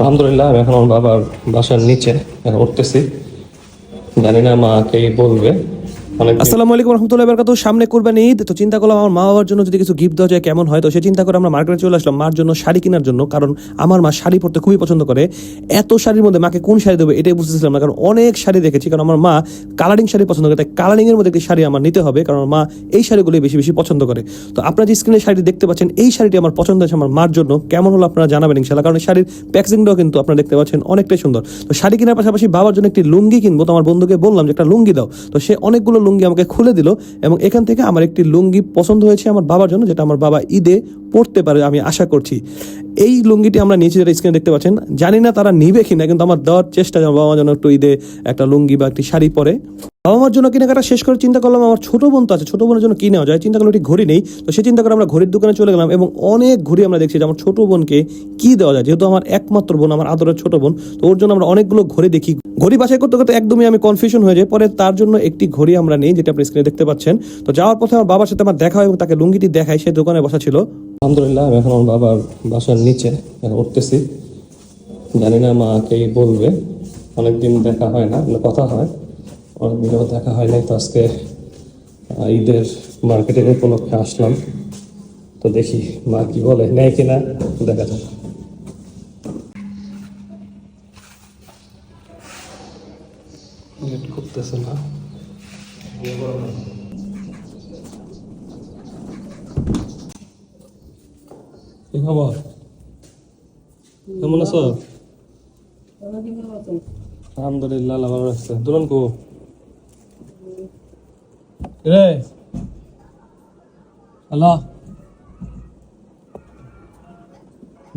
আলহামদুলিল্লাহ আমি এখন আমার বাবার বাসার নিচে উঠতেছি। জানি না মাকে বলবে। অনেক আসসালামু আলাইকুম রহমতুল্লাহ বরকাত সামনে কোরবানি ঈদ, তো চিন্তা করলাম আমার মা বাবার জন্য যদি কিছু গিফট দেওয়া যায় কেমন হয়? তো সে চিন্তা করে আমরা মার্কেটে চলে আসলাম মার জন্য শাড়ি কেনার জন্য, কারণ আমার মা শাড়ি পরতে খুবই পছন্দ করে। এত শাড়ির মধ্যে মাকে কোন শাড়ি দেবে এটাই বুঝতেছিলাম না, কারণ অনেক শাড়ি দেখেছি, কারণ আমার মা কালারিং শাড়ি পছন্দ করে, তাই কালারিং এর মধ্যে একটি শাড়ি আমার নিতে হবে, কারণ মা এই শাড়িগুলি বেশি বেশি পছন্দ করে। তো আপনারা যে স্ক্রিনে শাড়ি দেখতে পাচ্ছেন, এই শাড়িটি আমার পছন্দ হয়েছে আমার মার জন্য। কেমন হলো আপনারা জানাবেন ইনশাল্লাহ কারণ শাড়ির প্যাকেজিংটাও কিন্তু আপনারা দেখতে পাচ্ছেন অনেকটাই সুন্দর। তো শাড়ি কেনার পাশাপাশি বাবার জন্য একটি লুঙ্গি কিনবো, তো আমার বন্ধুকে বললাম যে একটা লুঙ্গি দাও। তো সে অনেকগুলো লুঙ্গি আমাকে খুলে দিল এবং এখান থেকে আমার একটি লুঙ্গি পছন্দ হয়েছে আমার বাবার জন্য, যেটা আমার বাবা ঈদে পড়তে পারে আমি আশা করছি। এই লুঙ্গিটি আমরা নিচে যেটা স্ক্রিনে দেখতে পাচ্ছেন। জানি না তারা নিবে কিনা, কিন্তু আমার দেওয়ার চেষ্টা আমার বাবা যেন একটু ঈদে একটা লুঙ্গি বা একটি শাড়ি পরে। বাবা মার জন্য কেনাকাটা শেষ করে চিন্তা করলাম, আমার ছোট বোন তো আছে, ছোট বোনের জন্য কি নেওয়া যায়। চিন্তা করলাম একটি ঘড়ি নেই, তো সে চিন্তা করে আমরা ঘড়ির দোকানে চলে গেলাম এবং অনেক ঘড়ি আমরা দেখছি যে আমার ছোট বোনকে কি দেওয়া যায়, যেহেতু আমার একমাত্র বোন, আমার আদরের ছোট বোন, তো ওর জন্য আমরা অনেকগুলো ঘড়ি দেখি। ঘড়ি বাছাই করতে করতে একদমই আমি কনফিউশন হয়ে যাই, পরে তার জন্য একটি ঘড়ি আমরা নেই, যেটা আপনি স্ক্রিনে দেখতে পাচ্ছেন। তো যাওয়ার পথে আমার বাবার সাথে আমার দেখা হয় এবং তাকে লুঙ্গিটি দেখাই, সে দোকানে বসা ছিল। আলহামদুলিল্লাহ, আমি এখন আমার বাবার বাসার নিচে উঠতেছি। জানি না মাকে বলবে, অনেকদিন দেখা হয় না কথা হয়। অনেকদিনও দেখা হয় নাই তো আজকে ঈদের মার্কেটের উপলক্ষে আসলাম। তো দেখি মা কি বলে নেয় কিনা দেখা যাক। করতেছে না কি খবর? কেমন আছো? আলহামদুলিল্লাহ ভালো রাখছে দুলন কো? রে আল্লাহ।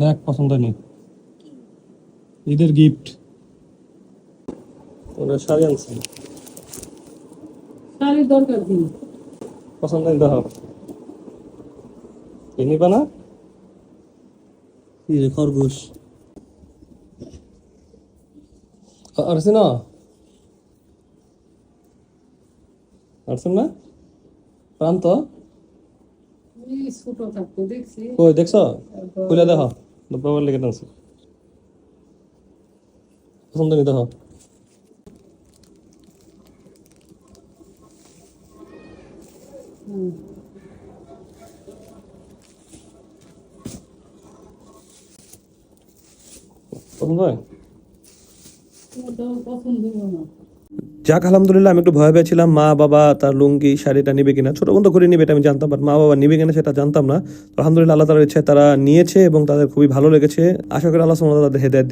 দেখ পছন্দ নেই। ঈদের গিফট ওরা শাড়ি আনছি। শাড়ির দরকার কি? পছন্দ নেই দেখো কিনিবা না? কি রে খরগোশ। আরছি না আরছেন না প্রান্ত এই ছোট থাকতে দেখছি কই দেখছ খুলে দেখো বাবার লেগে টানছি পছন্দ নেই দেখো পছন্দ হয় ওটাও পছন্দ হলো না যাক, আলহামদুলিল্লাহ, আমি একটু ভয় পেয়েছিলাম মা, বাবা, তার লুঙ্গি, শাড়িটা নিবে কিনা? ছোটো বন্ধু করে নিবে, এটা আমি জানতাম বাট মা, বাবা নিবে কিনা সেটা জানতাম না। আলহামদুলিল্লাহ, আল্লাহ তালার ইচ্ছে তারা নিয়েছে এবং তাদের খুবই ভালো লেগেছে। আশা করি আল্লাহ তাদের হেদায়েত